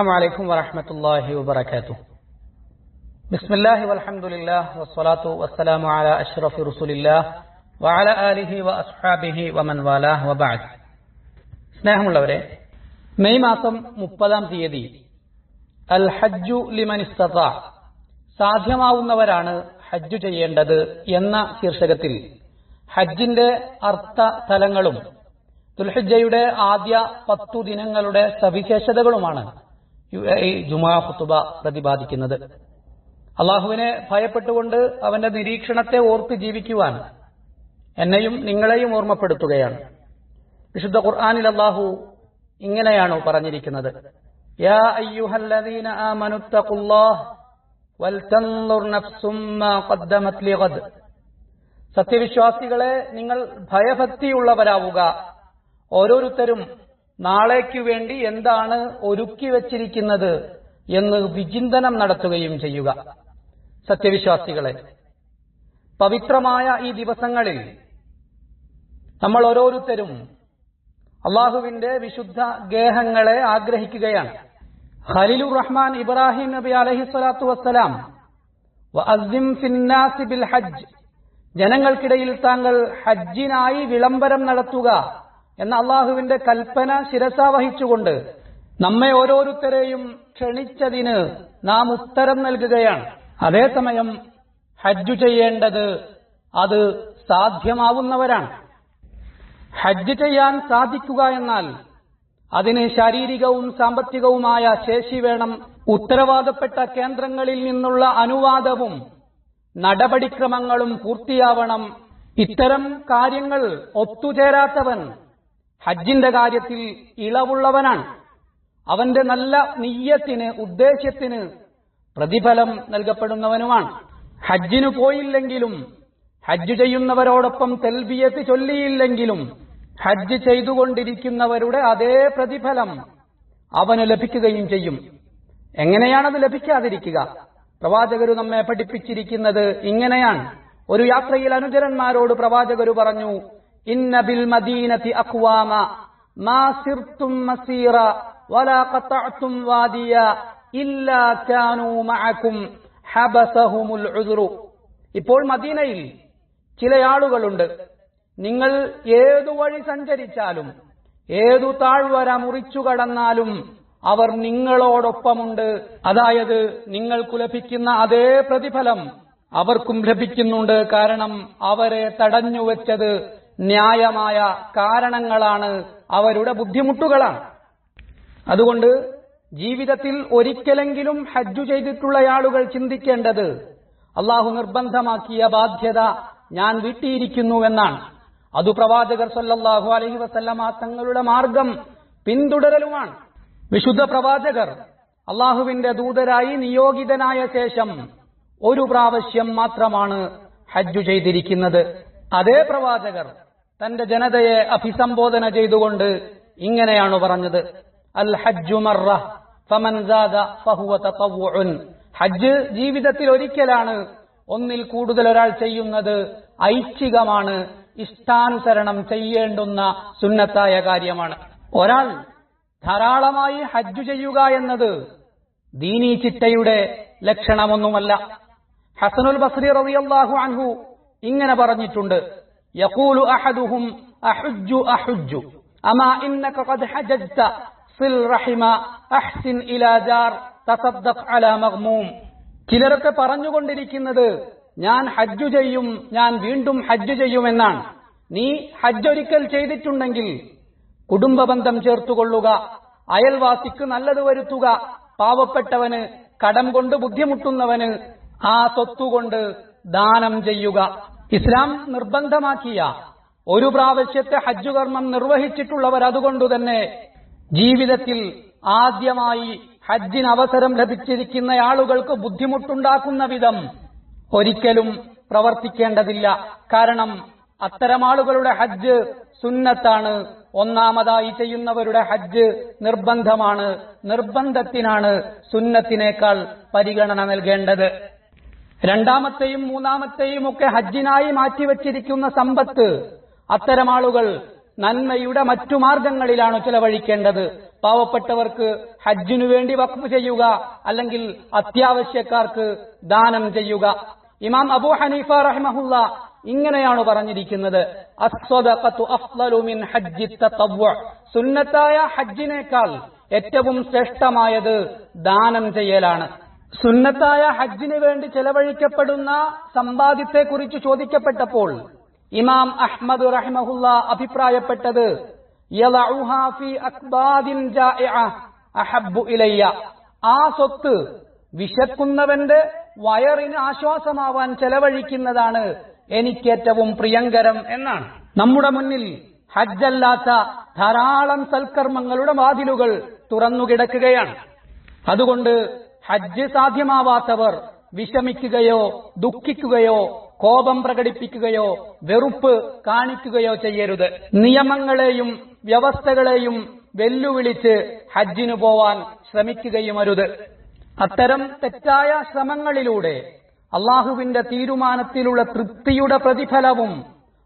السلام عليكم ورحمة الله وبركاته بسم الله والحمد لله والصلاة والسلام على أشرف رسول الله وعلى آله وأصحابه ومن والاه وبعد സ്നേഹമുള്ളവരെ മെയ് മാസം മുപ്പതാം തീയതി അൽ ഹജ്ജു ലിമൻ ഇസ്തത സാധ്യമാവുന്നവരാണ് ഹജ്ജു ചെയ്യേണ്ടത് എന്ന ശീർഷകത്തിൽ ഹജ്ജിന്റെ അർത്ഥ തലങ്ങളും ദുൽഹജ്ജയുടെ ആദ്യ പത്തു ദിനങ്ങളുടെ സവിശേഷതകളുമാണ് യു എ ജുമാ ഹുത്തുബ പ്രതിപാദിക്കുന്നത്. അള്ളാഹുവിനെ ഭയപ്പെട്ടുകൊണ്ട് അവന്റെ നിരീക്ഷണത്തെ ഓർത്ത് ജീവിക്കുവാൻ എന്നെയും നിങ്ങളെയും ഓർമ്മപ്പെടുത്തുകയാണ്. വിശുദ്ധ ഖുർആാനിൽ അള്ളാഹു ഇങ്ങനെയാണ് പറഞ്ഞിരിക്കുന്നത്. യാ അയ്യുഹല്ലദീന ഖദ്ദമത് സത്യവിശ്വാസികളെ നിങ്ങൾ ഭയഭക്തിയുള്ളവരാവുക. ഓരോരുത്തരും നാളേക്കു വേണ്ടി എന്താണ് ഒരുക്കി വച്ചിരിക്കുന്നത് എന്ന് വിചിന്തനം നടത്തുകയും ചെയ്യുക. സത്യവിശ്വാസികളെ പവിത്രമായ ഈ ദിവസങ്ങളിൽ നമ്മൾ ഓരോരുത്തരും അള്ളാഹുവിന്റെ വിശുദ്ധ ഗേഹങ്ങളെ ആഗ്രഹിക്കുകയാണ്. ഖലീലുർ റഹ്മാൻ ഇബ്രാഹിം നബി അലഹി സ്വലാത്തു വസ്സലാം ജനങ്ങൾക്കിടയിൽ താങ്കൾ ഹജ്ജിനായി വിളംബരം നടത്തുക. എന്ന അള്ളാഹുവിന്റെ കൽപ്പന ശിരസ വഹിച്ചുകൊണ്ട് നമ്മെ ഓരോരുത്തരെയും ക്ഷണിച്ചതിന് നാം ഉത്തരം നൽകുകയാണ്. അതേസമയം ഹജ്ജു ചെയ്യേണ്ടത് അത് സാധ്യമാവുന്നവരാണ്. ഹജ്ജ് ചെയ്യാൻ സാധിക്കുക എന്നാൽ അതിന് ശാരീരികവും സാമ്പത്തികവുമായ ശേഷി വേണം. ഉത്തരവാദപ്പെട്ട കേന്ദ്രങ്ങളിൽ നിന്നുള്ള അനുവാദവും നടപടിക്രമങ്ങളും പൂർത്തിയാവണം. ഇത്തരം കാര്യങ്ങൾ ഒത്തുചേരാത്തവൻ ഹജ്ജിന്റെ കാര്യത്തിൽ ഇളവുള്ളവനാണ്. അവന്റെ നല്ല നീയത്തിന് ഉദ്ദേശ്യത്തിന് പ്രതിഫലം നൽകപ്പെടുന്നവനുമാണ്. ഹജ്ജിനു പോയില്ലെങ്കിലും ഹജ്ജ് ചെയ്യുന്നവരോടൊപ്പം തെൽബിയത്ത് ചൊല്ലിയില്ലെങ്കിലും ഹജ്ജ് ചെയ്തുകൊണ്ടിരിക്കുന്നവരുടെ അതേ പ്രതിഫലം അവന് ലഭിക്കുകയും ചെയ്യും. എങ്ങനെയാണത് ലഭിക്കാതിരിക്കുക? പ്രവാചകർ നമ്മെ പഠിപ്പിച്ചിരിക്കുന്നത് ഇങ്ങനെയാണ്. ഒരു യാത്രയിൽ അനുചരന്മാരോട് പ്രവാചകർ പറഞ്ഞു ഇന്ന ബിൽ മദീനത്തി അഖ്വാമ. മാ مسيرا മസീറ വലാ ഖതഅതും വാദിയ كانوا معكم حبسهم ഉദ്റു ഇപ്പോൾ മദീനയിൽ ചില ആളുകളുണ്ട്. നിങ്ങൾ ഏതു വഴി സഞ്ചരിച്ചാലും ഏതു താഴ്വര മുറിച്ചു കടന്നാലും അവർ നിങ്ങളോടൊപ്പമുണ്ട്. അതായത് നിങ്ങൾക്കു ലഭിക്കുന്ന അതേ പ്രതിഫലം അവർക്കും ലഭിക്കുന്നുണ്ട്. കാരണം അവരെ തടഞ്ഞുവെച്ചത് ന്യായമായ കാരണങ്ങളാണ് അവരുടെ ബുദ്ധിമുട്ടുകളാണ്. അതുകൊണ്ട് ജീവിതത്തിൽ ഒരിക്കലെങ്കിലും ഹജ്ജു ചെയ്തിട്ടുള്ള ആളുകൾ ചിന്തിക്കേണ്ടത് അള്ളാഹു നിർബന്ധമാക്കിയ ബാധ്യത ഞാൻ വീട്ടിയിരിക്കുന്നുവെന്നാണ് അതു പ്രവാചകർ സല്ലല്ലാഹു അലൈഹി വസല്ലമ തങ്ങളുടെ മാർഗം പിന്തുടരലുമാണ്. വിശുദ്ധ പ്രവാചകർ അള്ളാഹുവിന്റെ ദൂതരായി നിയോഗിതനായ ശേഷം ഒരു പ്രാവശ്യം മാത്രമാണ് ഹജ്ജു ചെയ്തിരിക്കുന്നത്. അതേ പ്രവാചകർ തന്റെ ജനതയെ അഭിസംബോധന ചെയ്തുകൊണ്ട് ഇങ്ങനെയാണ് പറഞ്ഞത്. അൽ ഹജ്ജു മറ ഫമൻ ഫഹുവ തതവ്വുഉൻ. ഹജ്ജ് ജീവിതത്തിൽ ഒരിക്കലാണ് ഒന്നിൽ കൂടുതൽ ഒരാൾ ചെയ്യുന്നത് ഐച്ഛികമാണ് ഇഷ്ടാനുസരണം ചെയ്യേണ്ടുന്ന സുന്നത്തായ കാര്യമാണ്. ഒരാൾ ധാരാളമായി ഹജ്ജ് ചെയ്യുക എന്നത് ദീനീ ചിട്ടയുടെ ലക്ഷണമൊന്നുമല്ല. ഹസനുൽ ബസ്രി റളിയല്ലാഹു അൻഹു ഇങ്ങനെ പറഞ്ഞിട്ടുണ്ട്. യഖൂലു അഹദുഹും أحج أحج അമാ إنك ഖദ് حججت സിൽ റഹിമ അഹ്സിൻ ഇലാ ജാർ تصدق അലാ മഗ്മൂം. ചിലരൊക്കെ പറഞ്ഞുകൊണ്ടിരിക്കുന്നത് ഞാൻ ഹജ്ജു ചെയ്യും ഞാൻ വീണ്ടും ഹജ്ജു ചെയ്യുമെന്നാണ്. നീ ഹജ്ജ് ഒരിക്കൽ ചെയ്തിട്ടുണ്ടെങ്കിൽ കുടുംബബന്ധം ചേർത്തുകൊള്ളുക അയൽവാസിക്ക് നല്ലത് വരുത്തുക പാവപ്പെട്ടവന് കടം കൊണ്ട് ബുദ്ധിമുട്ടുന്നവന് ആ സ്വത്തുകൊണ്ട് ദാനം ചെയ്യുക. ഇസ്ലാം നിർബന്ധമാക്കിയ ഒരു പ്രാവശ്യത്തെ ഹജ്ജ് കർമ്മം നിർവഹിച്ചിട്ടുള്ളവർ അതുകൊണ്ട് തന്നെ ജീവിതത്തിൽ ആദ്യമായി ഹജ്ജിന് അവസരം ലഭിച്ചിരിക്കുന്ന ആളുകൾക്ക് ബുദ്ധിമുട്ടുണ്ടാക്കുന്ന വിധം ഒരിക്കലും പ്രവർത്തിക്കേണ്ടതില്ല. കാരണം അത്തരം ആളുകളുടെ ഹജ്ജ് സുന്നത്താണ്. ഒന്നാമതായി ചെയ്യുന്നവരുടെ ഹജ്ജ് നിർബന്ധമാണ്. നിർബന്ധത്തിനാണ് സുന്നത്തിനേക്കാൾ പരിഗണന നൽകേണ്ടത്. രണ്ടാമത്തെയും മൂന്നാമത്തെയും ഒക്കെ ഹജ്ജിനായി മാറ്റിവെച്ചിരിക്കുന്ന സമ്പത്ത് അത്തരം ആളുകൾ നന്മയുടെ മറ്റു മാർഗങ്ങളിലാണ് ചെലവഴിക്കേണ്ടത്. പാവപ്പെട്ടവർക്ക് ഹജ്ജിനു വേണ്ടി വഖഫ് ചെയ്യുക അല്ലെങ്കിൽ അത്യാവശ്യക്കാർക്ക് ദാനം ചെയ്യുക. ഇമാം അബൂ ഹനീഫ റഹ്മഹുല്ല ഇങ്ങനെയാണ് പറഞ്ഞിരിക്കുന്നത്. സുന്നത്തായ ഹജ്ജിനേക്കാൾ ഏറ്റവും ശ്രേഷ്ഠമായത് ദാനം ചെയ്യലാണ്. സുന്നത്തായ ഹജ്ജിന് വേണ്ടി ചെലവഴിക്കപ്പെടുന്ന സമ്പാദ്യത്തെക്കുറിച്ച് ചോദിക്കപ്പെട്ടപ്പോൾ ഇമാം അഹ്മദ് റഹ്മഹുല്ല അഭിപ്രായപ്പെട്ടത് ആ സ്വത്ത് വിശക്കുന്നവന്റെ വയറിന് ആശ്വാസമാവാൻ ചെലവഴിക്കുന്നതാണ് എനിക്കേറ്റവും പ്രിയങ്കരം എന്നാണ്. നമ്മുടെ മുന്നിൽ ഹജ്ജല്ലാത്ത ധാരാളം സൽക്കർമ്മങ്ങളുടെ വാതിലുകൾ തുറന്നുകിടക്കുകയാണ്. അതുകൊണ്ട് ഹജ്ജ് സാധ്യമാവാത്തവർ വിഷമിക്കുകയോ ദുഃഖിക്കുകയോ കോപം പ്രകടിപ്പിക്കുകയോ വെറുപ്പ് കാണിക്കുകയോ ചെയ്യരുത്. നിയമങ്ങളെയും വ്യവസ്ഥകളെയും വെല്ലുവിളിച്ച് ഹജ്ജിനു പോവാൻ ശ്രമിക്കുകയും അരുത് അത്തരം തെറ്റായ ശ്രമങ്ങളിലൂടെ അള്ളാഹുവിന്റെ തീരുമാനത്തിലുള്ള തൃപ്തിയുടെ പ്രതിഫലവും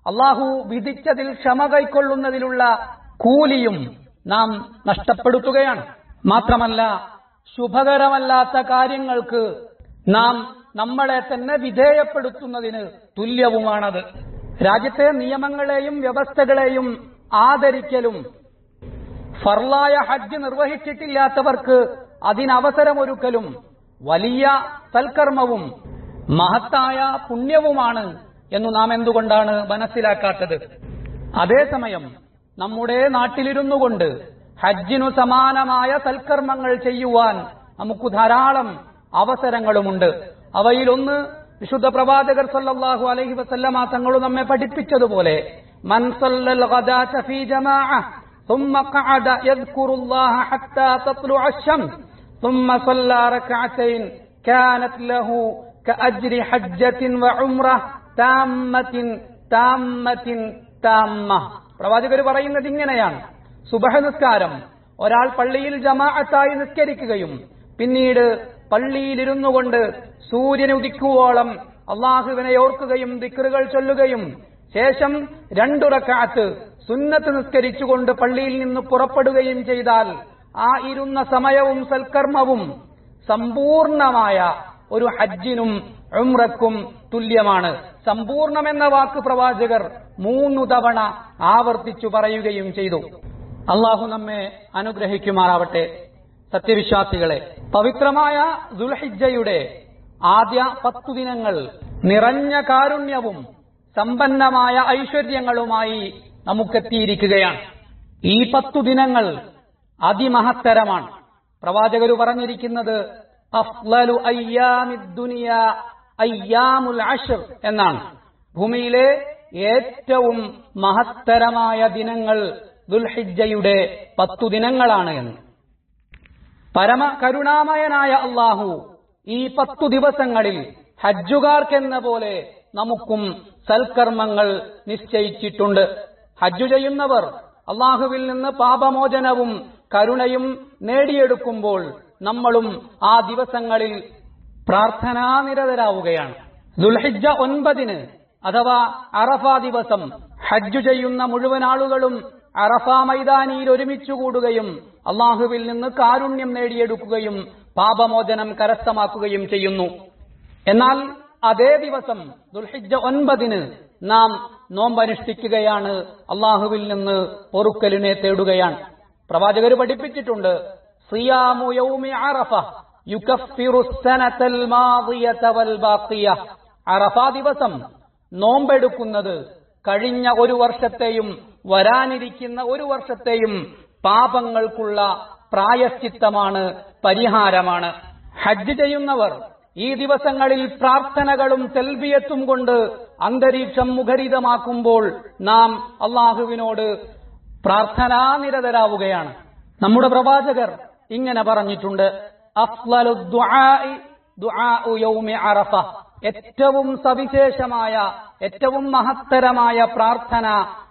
അള്ളാഹു വിധിച്ചതിൽ ക്ഷമ കൈക്കൊള്ളുന്നതിലുള്ള കൂലിയും നാം നഷ്ടപ്പെടുത്തുകയാണ്. മാത്രമല്ല ശുഭകരമല്ലാത്ത കാര്യങ്ങൾക്ക് നാം നമ്മളെ തന്നെ വിധേയപ്പെടുത്തുന്നതിന് തുല്യവുമാണത്. രാജ്യത്തെ നിയമങ്ങളെയും വ്യവസ്ഥകളെയും ആദരിക്കലും ഫർലായ ഹജ്ജ് നിർവഹിച്ചിട്ടില്ലാത്തവർക്ക് അതിനവസരമൊരുക്കലും വലിയ സൽക്കർമ്മവും മഹത്തായ പുണ്യവുമാണ് എന്ന് നാം എന്തുകൊണ്ടാണ് മനസ്സിലാക്കാത്തത്? അതേസമയം നമ്മുടെ നാട്ടിലിരുന്നു കൊണ്ട് ഹജ്ജിനു സമാനമായ സൽക്കർമ്മങ്ങൾ ചെയ്യുവാൻ നമുക്ക് ധാരാളം അവസരങ്ങളുമുണ്ട് അവയിലൊന്ന് വിശുദ്ധ പ്രവാചകർ സല്ലല്ലാഹു അലൈഹി വസല്ലമ തങ്ങൾ നമ്മെ പഠിപ്പിച്ചതുപോലെ മൻ സല്ലൽ ഗദാത ഫീ ജമാഅ ثم قعد يذكر الله حتى تطلع الشمس ثم صلى ركعتين كانت له كأجر حجة وعمرة تامة تامة تامة പ്രവാചകർ പറയുന്നത് ഇങ്ങനെയാണ് സുബഹ നിസ്കാരം ഒരാൾ പള്ളിയിൽ ജമാഅത്തായി നിസ്കരിക്കുകയും പിന്നീട് പള്ളിയിലിരുന്നു കൊണ്ട് സൂര്യൻ ഉദിക്കുവോളം അള്ളാഹുവിനെ ഓർക്കുകയും ദിക്കറുകൾ ചൊല്ലുകയും ശേഷം രണ്ടുറക്കാത്ത് സുന്നത്ത് നിസ്കരിച്ചുകൊണ്ട് പള്ളിയിൽ നിന്ന് പുറപ്പെടുകയും ചെയ്താൽ ആ ഇരുന്ന സമയവും സൽക്കർമ്മവും സമ്പൂർണമായ ഒരു ഹജ്ജിനും ഉംറക്കും തുല്യമാണ്. സമ്പൂർണമെന്ന വാക്ക് പ്രവാചകർ മൂന്നു തവണ ആവർത്തിച്ചു പറയുകയും ചെയ്തു. അള്ളാഹു നമ്മെ അനുഗ്രഹിക്കുമാറാവട്ടെ. സത്യവിശ്വാസികളെ പവിത്രമായ ദുൽഹിജയുടെ ആദ്യ പത്തു ദിനങ്ങൾ നിറഞ്ഞ കാരുണ്യവും സമ്പന്നമായ ഐശ്വര്യങ്ങളുമായി നമുക്കെത്തിയിരിക്കുകയാണ്. ഈ പത്തു ദിനങ്ങൾ അതിമഹത്തരമാണ്. പ്രവാചകർ പറഞ്ഞിരിക്കുന്നത് എന്നാണ്. ഭൂമിയിലെ ഏറ്റവും മഹത്തരമായ ദിനങ്ങൾ ദുൽഹിജയുടെ പത്തു ദിനങ്ങളാണ് എന്ന്. പരമ കരുണാമയനായ അള്ളാഹു ഈ പത്തു ദിവസങ്ങളിൽ ഹജ്ജുകാർക്കെന്ന പോലെ നമുക്കും സൽക്കർമ്മങ്ങൾ നിശ്ചയിച്ചിട്ടുണ്ട്. ഹജ്ജു ചെയ്യുന്നവർ അള്ളാഹുവിൽ നിന്ന് പാപമോചനവും കരുണയും നേടിയെടുക്കുമ്പോൾ നമ്മളും ആ ദിവസങ്ങളിൽ പ്രാർത്ഥനാനിരതരാവുകയാണ്. ദുൽഹിജ ഒൻപതിന് അഥവാ അറഫ ദിവസം ഹജ്ജു ചെയ്യുന്ന മുഴുവൻ ആളുകളും അറഫ മൈതാനിയിൽ ഒരുമിച്ചു കൂടുകയും അള്ളാഹുവിൽ നിന്ന് കാരുണ്യം നേടിയെടുക്കുകയും പാപമോചനം കരസ്ഥമാക്കുകയും ചെയ്യുന്നു. എന്നാൽ അതേ ദിവസം ദുൽഹിജ ഒൻപതിന് നാം നോമ്പനുഷ്ഠിക്കുകയാണ്. അള്ളാഹുവിൽ നിന്ന് പൊറുക്കലിനെ തേടുകയാണ്. പ്രവാചകർ പഠിപ്പിച്ചിട്ടുണ്ട് സിയാമു യൗമി അറഫ സനതൽ മാദിയത വൽ ബാഖിയ. അറഫ ദിവസം നോമ്പെടുക്കുന്നത് കഴിഞ്ഞ ഒരു വർഷത്തെയും വരാനിരിക്കുന്ന ഒരു വർഷത്തെയും പാപങ്ങൾക്കുള്ള പ്രായശ്ചിത്തമാണ് പരിഹാരമാണ്. ഹജ്ജ് ചെയ്യുന്നവർ ഈ ദിവസങ്ങളിൽ പ്രാർത്ഥനകളും തെൽബിയത്തും കൊണ്ട് അന്തരീക്ഷം മുഖരിതമാക്കുമ്പോൾ നാം അള്ളാഹുവിനോട് പ്രാർത്ഥനാനിരതരാവുകയാണ് നമ്മുടെ പ്രവാചകർ ഇങ്ങനെ പറഞ്ഞിട്ടുണ്ട് അഫ്ലു ദുആഇ ദുആഉ യൗമി ഏറ്റവും സവിശേഷമായ ഏറ്റവും മഹത്തരമായ പ്രാർത്ഥന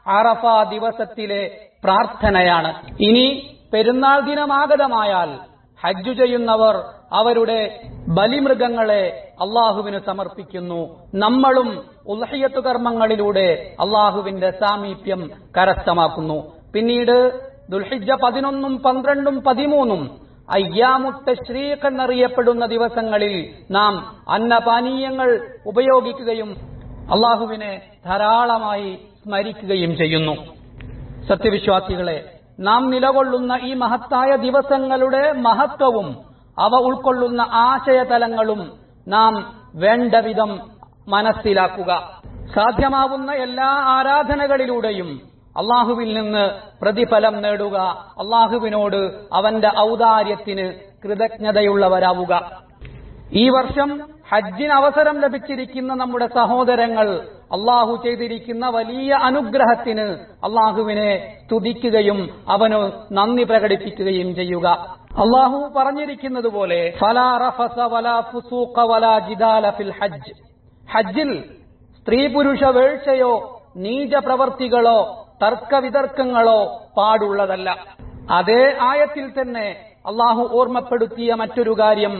അറഫ ദിവസത്തിലെ പ്രാർത്ഥനയാണ്. ഇനി പെരുന്നാൾ ദിനമാഗതമായാൽ ഹജ്ജു ചെയ്യുന്നവർ അവരുടെ ബലിമൃഗങ്ങളെ അള്ളാഹുവിന് സമർപ്പിക്കുന്നു. നമ്മളും ഉൽഹിയത്ത് കർമ്മങ്ങളിലൂടെ അള്ളാഹുവിന്റെ സാമീപ്യം കരസ്ഥമാക്കുന്നു. പിന്നീട് ദുൽഹിജ പതിനൊന്നും പന്ത്രണ്ടും പതിമൂന്നും അയ്യാമുത്ത ശ്രീഖ് എന്നറിയപ്പെടുന്ന ദിവസങ്ങളിൽ നാം അന്നപാനീയങ്ങൾ ഉപയോഗിക്കുകയും അള്ളാഹുവിനെ ധാരാളമായി സ്മരിക്കുകയും ചെയ്യുന്നു. സത്യവിശ്വാസികളെ നാം നിലകൊള്ളുന്ന ഈ മഹത്തായ ദിവസങ്ങളുടെ മഹത്വവും അവ ഉൾക്കൊള്ളുന്ന ആശയതലങ്ങളും നാം വേണ്ടവിധം മനസ്സിലാക്കുക. സാധ്യമാവുന്ന എല്ലാ ആരാധനകളിലൂടെയും അള്ളാഹുവിൽ നിന്ന് പ്രതിഫലം നേടുക. അള്ളാഹുവിനോട് അവന്റെ ഔദാര്യത്തിന് കൃതജ്ഞതയുള്ളവരാവുക. ഈ വർഷം ഹജ്ജിന് അവസരം ലഭിച്ചിരിക്കുന്ന നമ്മുടെ സഹോദരങ്ങൾ അള്ളാഹു ചെയ്തിരിക്കുന്ന വലിയ അനുഗ്രഹത്തിന് അള്ളാഹുവിനെ സ്തുതിക്കുകയും അവന് നന്ദി പ്രകടിപ്പിക്കുകയും ചെയ്യുക. അള്ളാഹു പറഞ്ഞിരിക്കുന്നത് പോലെ ഹജ്ജിൽ സ്ത്രീ പുരുഷ വേഴ്ചയോ നീച പ്രവർത്തികളോ തർക്കവിതർക്കങ്ങളോ പാടുള്ളതല്ല. അതേ ആയത്തിൽ തന്നെ അള്ളാഹു ഓർമ്മപ്പെടുത്തിയ മറ്റൊരു കാര്യം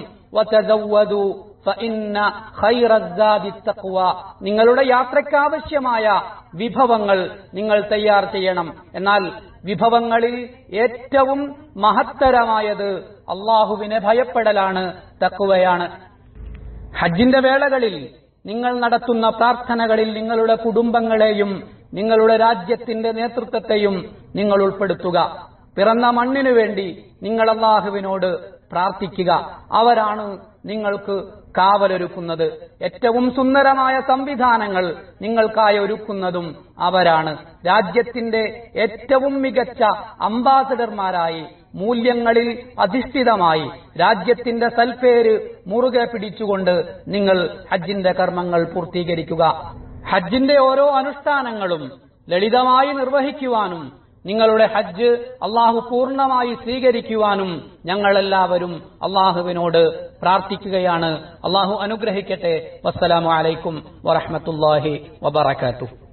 നിങ്ങളുടെ യാത്രയ്ക്കാവശ്യമായ വിഭവങ്ങൾ നിങ്ങൾ തയ്യാർ ചെയ്യണം. എന്നാൽ വിഭവങ്ങളിൽ ഏറ്റവും മഹത്തരമായത് അള്ളാഹുവിനെ ഭയപ്പെടലാണ് തക്കുവയാണ് ഹജ്ജിന്റെ വേളകളിൽ നിങ്ങൾ നടത്തുന്ന പ്രാർത്ഥനകളിൽ നിങ്ങളുടെ കുടുംബങ്ങളെയും നിങ്ങളുടെ രാജ്യത്തിന്റെ നേതൃത്വത്തെയും നിങ്ങൾ ഉൾപ്പെടുത്തുക. പിറന്ന മണ്ണിനു വേണ്ടി നിങ്ങൾ അള്ളാഹുവിനോട് പ്രാർത്ഥിക്കുക. അവരാണ് നിങ്ങൾക്ക് കാവലൊരുക്കുന്നത്. ഏറ്റവും സുന്ദരമായ സംവിധാനങ്ങൾ നിങ്ങൾക്കായി ഒരുക്കുന്നതും അവരാണ്. രാജ്യത്തിന്റെ ഏറ്റവും മികച്ച അംബാസഡർമാരായി മൂല്യങ്ങളിൽ അധിഷ്ഠിതമായി രാജ്യത്തിന്റെ സൽപ്പേര് മുറുകെ പിടിച്ചുകൊണ്ട് നിങ്ങൾ ഹജ്ജിന്റെ കർമ്മങ്ങൾ പൂർത്തീകരിക്കുക. ഹജ്ജിന്റെ ഓരോ അനുഷ്ഠാനങ്ങളും ലളിതമായി നിർവഹിക്കുവാനും നിങ്ങളുടെ ഹജ്ജ് അള്ളാഹു പൂർണമായി സ്വീകരിക്കുവാനും ഞങ്ങളെല്ലാവരും അള്ളാഹുവിനോട് പ്രാർത്ഥിക്കുകയാണ്. അള്ളാഹു അനുഗ്രഹിക്കട്ടെ. വസ്സലാമലൈക്കും വറഹമത്തല്ലാഹി വബറകാതുഹു.